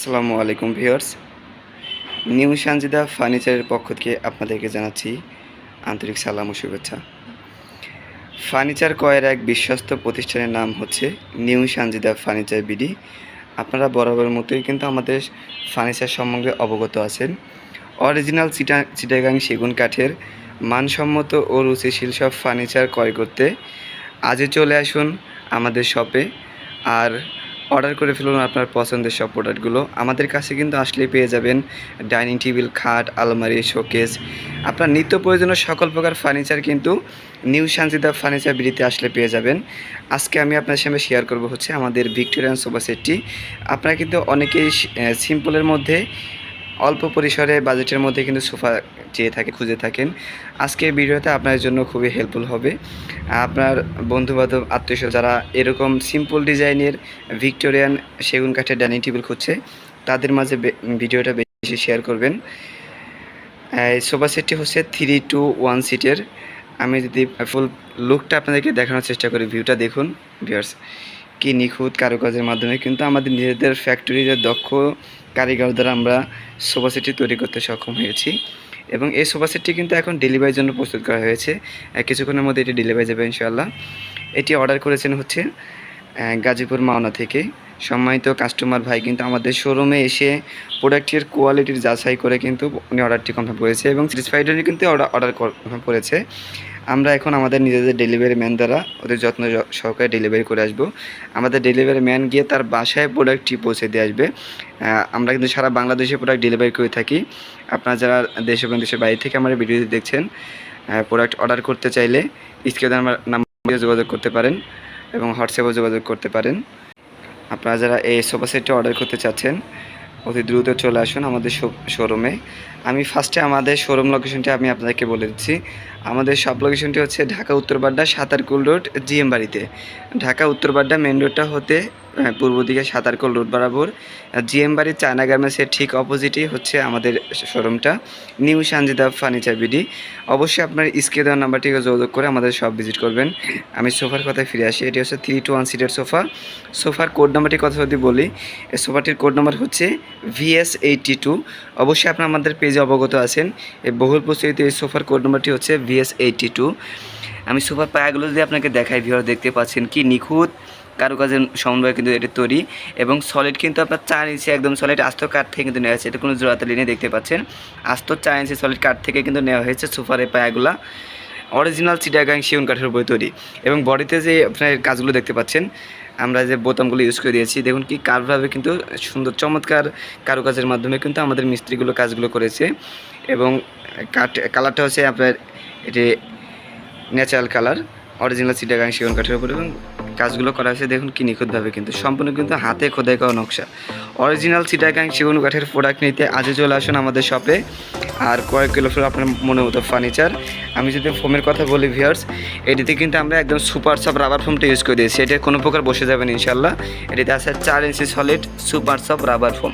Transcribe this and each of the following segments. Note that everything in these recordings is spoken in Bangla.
আসসালামু আলাইকুম ভিউয়ার্স। নিউ সানজিদা ফার্নিচারের পক্ষ থেকে আপনাদেরকে জানাচ্ছি আন্তরিক সালাম ও শুভেচ্ছা। ফার্নিচার ক্রয়ের এক বিশ্বস্ত প্রতিষ্ঠানের নাম হচ্ছে নিউ সানজিদা ফার্নিচার বিডি। আপনারা বরাবর মতোই কিন্তু আমাদের ফার্নিচার সম্বন্ধে অবগত আছেন। অরিজিনাল চিটা, চিটাগাং সেগুন কাঠের মানসম্মত ও রুচিশীল সব ফার্নিচার ক্রয় করতে আজই চলে আসুন আমাদের শপে। আর অর্ডার করে ফেলুন আপনার পছন্দের সব প্রোডাক্টগুলো আমাদের কাছে কিন্তু আসলে পেয়ে যাবেন ডাইনিং টেবিল খাট, আলমারি শোকেস আপনার নিত্য প্রয়োজনীয় সকল প্রকার ফার্নিচার কিন্তু নিউ শান্তিদা ফার্নিচার বিড়িতে আসলে পেয়ে যাবেন। আজকে আমি আপনার সামনে শেয়ার করব হচ্ছে আমাদের ভিক্টোরিয়ান সোফা সেটটি। আপনারা কিন্তু অনেকেই সিম্পলের মধ্যে, অল্প পরিসরে বাজেটের মধ্যে কিন্তু সোফা চেয়ে থাকে খুঁজে থাকেন। আজকের ভিডিওতে আপনার জন্য খুবই হেল্পফুল হবে। আপনার বন্ধুবান্ধব আত্মীয় যারা এরকম সিম্পল ডিজাইনের ভিক্টোরিয়ান সেগুন কাঠের ডাইনিং টেবিল খুঁজছে, তাদের মাঝে ভিডিওটা বেশি শেয়ার করবেন। সোফা সেটটি হচ্ছে থ্রি টু ওয়ান সিটের আমি যদি ফুল লুকটা আপনাদেরকে দেখানোর চেষ্টা করি ভিউটা দেখুন ভিউয়ার্স কি নিখুঁত কারুকাজের মাধ্যমে কিন্তু আমাদের নিজেদের ফ্যাক্টরিতে দক্ষ কারিগর দ্বারা আমরা সোফা সেটটি তৈরি করতে সক্ষম হয়েছি। এবং এই সোফা সেটটি কিন্তু এখন ডেলিভারির জন্য প্রস্তুত করা হয়েছে। কিছুক্ষণের মধ্যে এটি ডেলিভারি যাবে ইনশাআল্লাহ। এটি অর্ডার করেছেন হচ্ছে গাজীপুর মাওনা থেকে। সম্মানিত কাস্টমার ভাই, কিন্তু আমাদের শোরুমে এসে প্রোডাক্টের কোয়ালিটির যাচাই করে কিন্তু উনি অর্ডারটি কনফার্ম করেছে এবং স্যাটিসফাইড হয়ে কিন্তু অর্ডার কনফার্ম করেছে। আমরা এখন আমাদের নিজেদের ডেলিভারি ম্যান দ্বারা ওদের যত্ন সহকারে ডেলিভারি করে আসব। আমাদের ডেলিভারি ম্যান গিয়ে তার বাসায় প্রোডাক্টটি পৌঁছে দিয়ে আসবে। আমরা কিন্তু সারা বাংলাদেশে প্রোডাক্ট ডেলিভারি করে থাকি। আপনারা যারা দেশ এবং দেশের বাইরে থেকে আমার ভিডিওটি দেখছেন প্রোডাক্ট অর্ডার করতে চাইলে স্ক্রিনে আমার নাম্বারে যোগাযোগ করতে পারেন এবং হোয়াটসঅ্যাপে যোগাযোগ করতে পারেন। আপনারা যারা এই সোফা সেটটি অর্ডার করতে চাচ্ছেন, অতি দ্রুত চলে আসুন আমাদের শোরুমে আমি ফার্স্টে আমাদের শোরুম লোকেশনটি আমি আপনাদেরকে বলে দিচ্ছি। আমাদের সব লোকেশনটি হচ্ছে ঢাকা উত্তরবাড্ডা সাঁতারকুল রোড জিএম বাড়িতে। ঢাকা উত্তরবাড্ডা মেন রোডটা হতে পূর্ব দিকে সাঁতারকুল রোড বরাবর। জিএম বাড়ির চায়না গার্মেন্টসের ঠিক অপোজিটই হচ্ছে আমাদের শোরুমটা। New Sanjida furniture BD. অবশ্যই আপনার স্কে দেওয়ার নাম্বারটিকে যোগাযোগ করে আমাদের সব ভিজিট করবেন। আমি সোফার কথায় ফিরে আসি। এটি হচ্ছে থ্রি টু ওয়ান সিটের সোফা সোফার কোড নাম্বারটির কথা যদি বলি সোফাটির কোড নাম্বার হচ্ছে ভিএস এইটটি টু অবশ্যই আপনার আমাদের পেজে অবগত আছেন। এই বহুল প্রচলিত এই সোফার কোড নাম্বারটি হচ্ছে ভিএস এইটটি টু আমি সোফার পায়াগুলো যদি আপনাকে দেখাই ভিওর দেখতে পাচ্ছেন কি নিখুঁত কারুকাজের সমন্বয়ে কিন্তু এটি তৈরি এবং সলিড কিন্তু আপনার চার ইঞ্চি একদম সলিড আস্ত কাঠ থেকে কিন্তু নেওয়া হয়েছে। এটা কোনো জোড়াতালি নিয়ে দেখতে পাচ্ছেন। আস্ত চার ইঞ্চি সলিড কাঠ থেকে কিন্তু নেওয়া হয়েছে সোফার পায়াগুলা। অরিজিনাল চিটাগাং শিউন কাঠের উপরে তৈরি। এবং বডিতে যে আপনার কাজগুলো দেখতে পাচ্ছেন, আমরা যে বোতামগুলো ইউজ করে দিয়েছি, দেখুন কি কারভাবে কিন্তু সুন্দর চমৎকার কারুকাজের মাধ্যমে কিন্তু আমাদের মিস্ত্রিগুলো কাজগুলো করেছে। এবং কাঠ, কালারটা হচ্ছে আপনার এটি ন্যাচারাল কালার অরিজিনাল চিটাগাং সেগুন কাঠের উপরে এবং কাজগুলো করা হয়েছে, দেখুন কি নিখুঁতভাবে কিন্তু। সম্পূর্ণ কিন্তু হাতে খোদাই করা নকশা। অরিজিনাল চিটাগাং সেগুন কাঠের প্রোডাক্ট নিতে আজও চলে আসুন আমাদের শপে আর কয়েক কিলো ফের আপনার মনে মতো ফার্নিচার আমি যদি ফোমের কথা বলি ভিয়ার্স এটিতে কিন্তু আমরা একদম সুপার সব রাবার ফোমটা ইউজ করে দিয়েছি। এটা কোনো প্রকার বসে যাবেন ইনশাল্লাহ এটিতে আছে চার ইঞ্চি সলিড সুপার সব রাবার ফোম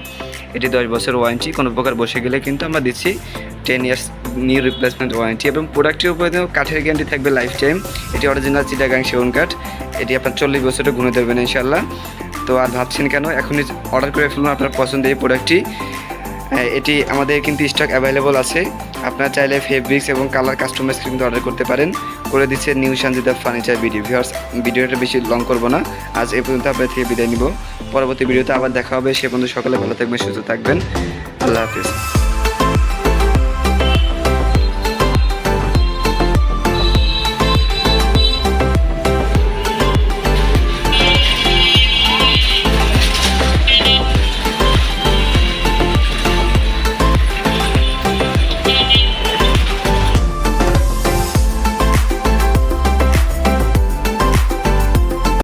এটি দশ বছর ওয়ারেন্টি কোনো প্রকার বসে গেলে কিন্তু আমরা দিচ্ছি ten years new replacement warranty এবং প্রোডাক্টের উপরে কাঠের গ্যারান্টি থাকবে লাইফ টাইম এটি অরিজিনাল চিটাগাং সেগুন কাঠ এটি আপনার চল্লিশ বছরে গুনে দেবেন ইনশাল্লাহ তো আর ভাবছেন কেন? এখনই অর্ডার করে ফেলুন আপনার পছন্দের এই প্রোডাক্টটি হ্যাঁ, এটি আমাদের কিন্তু স্টক অ্যাভেলেবল আছে। আপনার চাইলে ফেব্রিক্স এবং কালার কাস্টমাইজ কিন্তু অর্ডার করতে পারেন। করে দিচ্ছে new Shantida furniture video viewers ভিডিওটা বেশি লং করব না। আজ এ পর্যন্ত আপনার থেকে বিদায় নিব। পরবর্তী ভিডিওতে আবার দেখা হবে। সে পর্যন্ত সকালে ভালো থাকবেন সুস্থ থাকবেন। আল্লাহ হাফিজ।